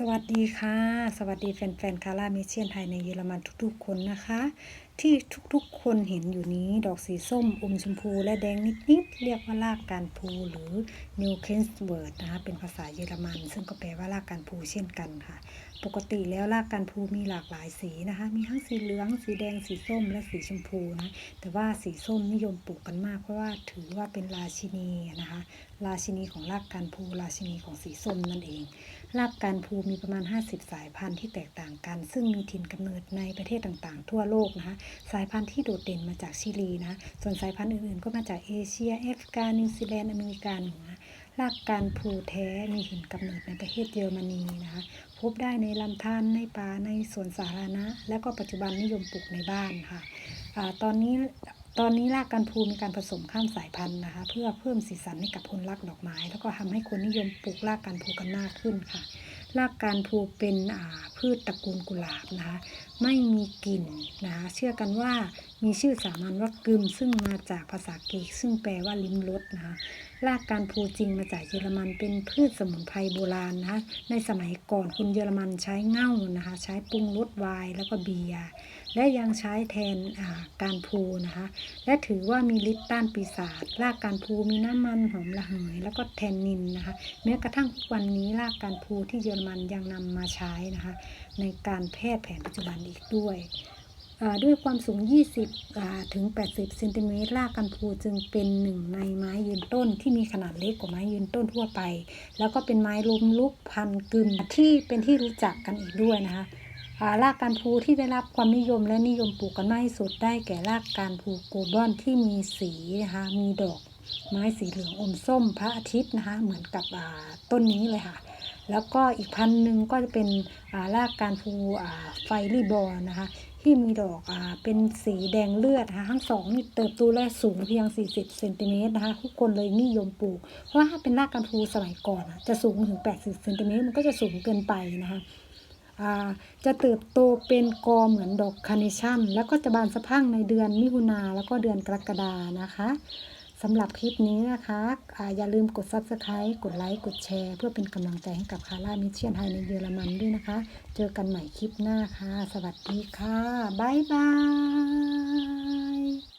สวัสดีค่ะ สวัสดีแฟนๆคาร่าเมเชียนไทยในเยอรมันทุกๆ คนนะคะ ที่ทุกๆ คนเห็นอยู่นี้ดอกสีส้มอมชมพูและแดงนิดๆ เรียกว่ารากการพูหรือ n e w k e n s w o r d นะคะ เป็นภาษาเยอรมัน ซึ่งก็แปลว่ารากการพูเช่นกันค่ะปกติแล้วรากการพูมีหลากหลายสีนะคะ มีทั้งสีเหลือง สีแดง สีส้ม และสีชมพูนะ แต่ว่าสีส้มนิยมปลูกกันมาก เพราะว่าถือว่าเป็นราชินีนะคะ ราชินีของรากการพูราชินีของสีส้มนั่นเอง รากการพูมีประมาณ 50 สายพันธุ์ที่แตกต่างกัน ซึ่งมีถิ่นกำเนิดในประเทศต่างๆ ทั่วโลกนะคะ สายพันธุ์ที่โดดเด่นมาจากชิลีนะ ส่วนสายพันธุ์อื่นๆ ก็มาจากเอเชียแอฟริกา นิวซีแลนด์ อเมริกาเหนือ รากการพูแท้มีถิ่นกำเนิดในประเทศเยอรมนีนะคะ พบได้ในลำธารในป่าในสวนสาธารณะ และก็ปัจจุบันนิยมปลูกในบ้านค่ะอาตอนนี้ตอนนี้รากการพูมีการผสมข้ามสายพันธุ์นะคะ เพื่อเพิ่มสีสันให้กับพลลักดอกไม้ แล้วก็ทำให้คนนิยมปลูกรากการพูกันมากขึ้นค่ะ รากการพูเป็นพืชตระกูลกุหลาบนะคะ ไม่มีกลิ่นนะคะ เชื่อกันว่ามีชื่อสามัญว่ากึมซึ่งมาจากภาษากรีกซึ่งแปลว่าลิ้มรสนะคะรากการพูจริงมาจากเยอรมันเป็นพืชสมุนไพรโบราณนะคะในสมัยก่อนคนเยอรมันใช้เง่านะคะ ใช้ปรุงรสไวน์แล้วก็เบียร์และยังใช้แทนาการพูนะคะ และถือว่ามีฤทธิ์ต้านปีศาจรากการพูมีน้ำมันหอมระเหย แล้วก็แทนนินนะคะแม้กระทั่งทุกวันนี้รากการพูที่เยอรมันยังนำมาใช้นะคะ ในการแพทย์แผนปัจจุบันอีกด้วย ด้วยความสูง 20 ถึง 80 เซนติเมตรรากกันพูจึงเป็นหนึ่งในไม้ยืนต้นที่มีขนาดเล็กกว่าไม้ยืนต้นทั่วไป แล้วก็เป็นไม้ล้มลุกพันกึมที่เป็นที่รู้จักกันอีกด้วยนะคะรากการพูที่ได้รับความนิยมและนิยมปลูกกันมากที่สุดได้แก่รากการพูโกลบอนที่มีสีนะคะมีดอก ไม้สีเหลืองอมส้มพระอาทิตย์นะคะ เหมือนกับต้นนี้เลยค่ะ แล้วก็อีกพันหนึ่งก็จะเป็นารากการพูไฟรีบอลนะคะ ที่มีดอกอเป็นสีแดงเลือดนะคะทั้งสองนี่เติบโตและสูงเพียง 40เซนติเมตรนะคะทุกคนเลยนิยมปลูก เพราะว่าถ้าเป็นรากการพูสมัยก่อนจะสูงถึง 80เซนติเมตรมันก็จะสูงเกินไปนะคะจะเติบโตเป็นกอเหมือนดอกคาร์เนชั่น แล้วก็จะบานสะพั่งในเดือนมิถุนาแล้วก็เดือนกรกฎานะคะ สำหรับคลิปนี้นะคะอะอย่าลืมกด Subscribe กดไลค์กดแชร์ เพื่อเป็นกำลังใจให้กับคาร่ามิเชียนไทยในเยอรมันด้วยนะคะ เจอกันใหม่คลิปหน้าค่ะ สวัสดีค่ะ บ๊ายบาย